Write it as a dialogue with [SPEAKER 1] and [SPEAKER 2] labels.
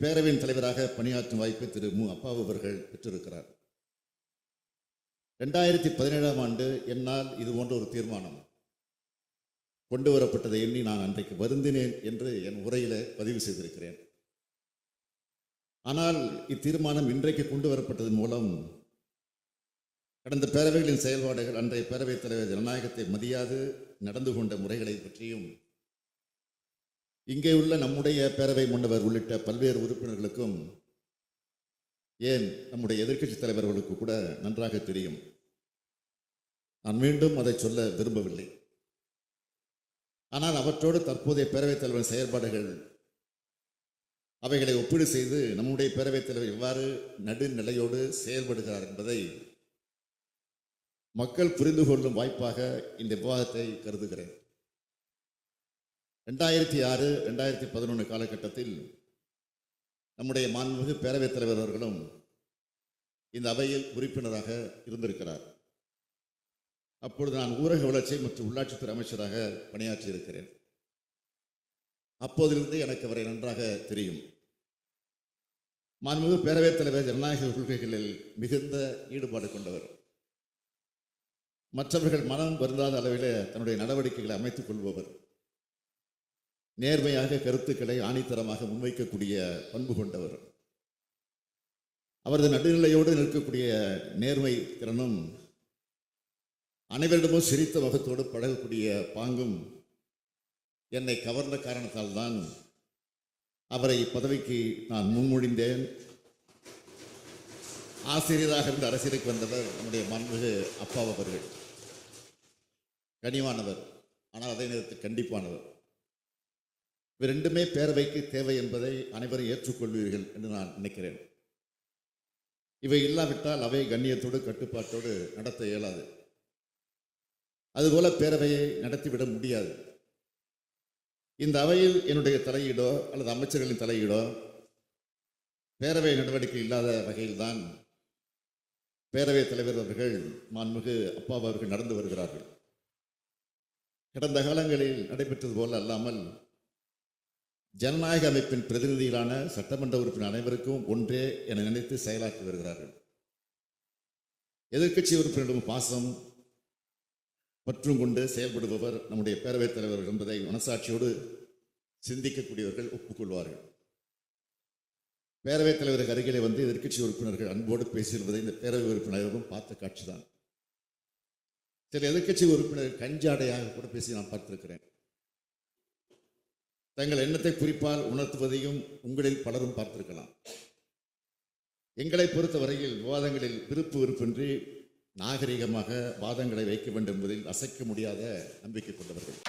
[SPEAKER 1] இப்பேரவையின் தலைவராக பணியாற்றும் வாய்ப்பை திரு மு. அப்பாவு அவர்கள் பெற்றிருக்கிறார். ரெண்டாயிரத்தி பதினேழாம் ஆண்டு என்னால் இது போன்ற ஒரு தீர்மானம் கொண்டு வரப்பட்டதை எண்ணி நான் அன்றைக்கு வருந்தினேன் என்று என் உரையில பதிவு செய்திருக்கிறேன். ஆனால் இத்தீர்மானம் இன்றைக்கு கொண்டு வரப்பட்டதன் மூலம் கடந்த பேரவைகளின் செயல்பாடுகள் அன்றைய பேரவைத் தலைவர் ஜனநாயகத்தை மதியாது நடந்து கொண்ட முறைகளை பற்றியும் இங்கே உள்ள நம்முடைய பேரவை முன்னவர் உள்ளிட்ட பல்வேறு உறுப்பினர்களுக்கும் ஏன் நம்முடைய எதிர்கட்சி தலைவர்களுக்கு கூட நன்றாக தெரியும். நான் மீண்டும் அதை சொல்ல விரும்பவில்லை. ஆனால் அவற்றோடு தற்போதைய பேரவைத் தலைவர் செயற்பாடுகள் அவைகளை ஒப்பீடு செய்து நம்முடைய பேரவைத் தலைவர் எவ்வாறு நடுநிலையோடு செயல்படுகிறார் என்பதை மக்கள் புரிந்து கொள்ளும் வாய்ப்பாக இந்த விவாதத்தை கருதுகிறேன். ரெண்டாயிரத்தி ஆறு ரெண்டாயிரத்தி பதினொன்று காலகட்டத்தில் நம்முடைய மாண்புமிகு பேரவைத் தலைவர் அவர்களும் இந்த அவையில் உறுப்பினராக இருந்திருக்கிறார். அப்பொழுது நான் ஊரக வளர்ச்சி மற்றும் உள்ளாட்சித்துறை அமைச்சராக பணியாற்றி இருக்கிறேன் அப்போதிலிருந்து எனக்கு அவரை நன்றாக தெரியும். மாண்புமிகு பேரவைத் தலைவர் ஜனநாயக கொள்கைகளில் மிகுந்த ஈடுபாடு கொண்டவர். மற்றவர்கள் மனம் வருந்தாத அளவில் தன்னுடைய நடவடிக்கைகளை அமைத்துக் கொள்பவர். நேர்மையாக கருத்துக்களை ஆணித்தரமாக முன்வைக்கக்கூடிய பண்பு கொண்டவர். அவரது நடுநிலையோடு நிற்கக்கூடிய நேர்மை திறனும் அனைவரிடமும் சிரித்த முகத்தோடு பழகக்கூடிய பாங்கும் என்னை கவர்ந்த காரணத்தால் தான் அவரை பதவிக்கு நான் முன்மொழிந்தேன். ஆசிரியராக இருந்து அரசியலுக்கு வந்தவர் நம்முடைய மன்மிகு அப்பா அவர்கள் கனிவானவர். ஆனால் அதே நேரத்தில் கண்டிப்பானவர். இவை ரெண்டுமே பேரவைக்கு தேவை என்பதை அனைவரும் ஏற்றுக்கொள்வீர்கள் என்று நான் நினைக்கிறேன். இவை இல்லாவிட்டால் அவை கண்ணியத்தோடு கட்டுப்பாட்டோடு நடத்த இயலாது. அதுபோல பேரவையை நடத்திவிட முடியாது. இந்த அவையில் என்னுடைய தலையீடோ அல்லது அமைச்சர்களின் தலையீடோ பேரவை நடவடிக்கை இல்லாத வகையில்தான் பேரவைத் தலைவர் அவர்கள் மாண்புமிகு அப்பா அவர்கள் நடந்து வருகிறார்கள். கடந்த காலங்களில் நடைபெற்றது போல அல்லாமல் ஜனநாயக அமைப்பின் பிரதிநிதிகளான சட்டமன்ற உறுப்பினர் அனைவருக்கும் ஒன்றே என நினைத்து செயலாற்றி வருகிறார்கள். எதிர்க்கட்சி உறுப்பினரிடம் பாசம் பற்றும் கொண்டு செயல்படுபவர் நம்முடைய பேரவைத் தலைவர் என்பதை மனசாட்சியோடு சிந்திக்கக்கூடியவர்கள் ஒப்புக்கொள்வார்கள். பேரவைத் தலைவருக்கு அருகிலே வந்து எதிர்க்கட்சி உறுப்பினர்கள் அன்போடு பேசியிருப்பதை இந்த பேரவை உறுப்பினரும் பார்த்த காட்சிதான் சில எதிர்க்கட்சி உறுப்பினர் கஞ்சாடையாக கூட பேசி நான் பார்த்திருக்கிறேன். தங்கள் எண்ணத்தை குறிப்பால் உணர்த்துவதையும் உங்களில் பலரும் பார்த்திருக்கலாம். எங்களை பொறுத்தவரையில் விவாதங்களில் விருப்பு விருப்பின்றி நாகரிகமாக வாதங்களை வைக்க வேண்டும் என்பதில் அசைக்க முடியாத நம்பிக்கை கொண்டவர்கள்.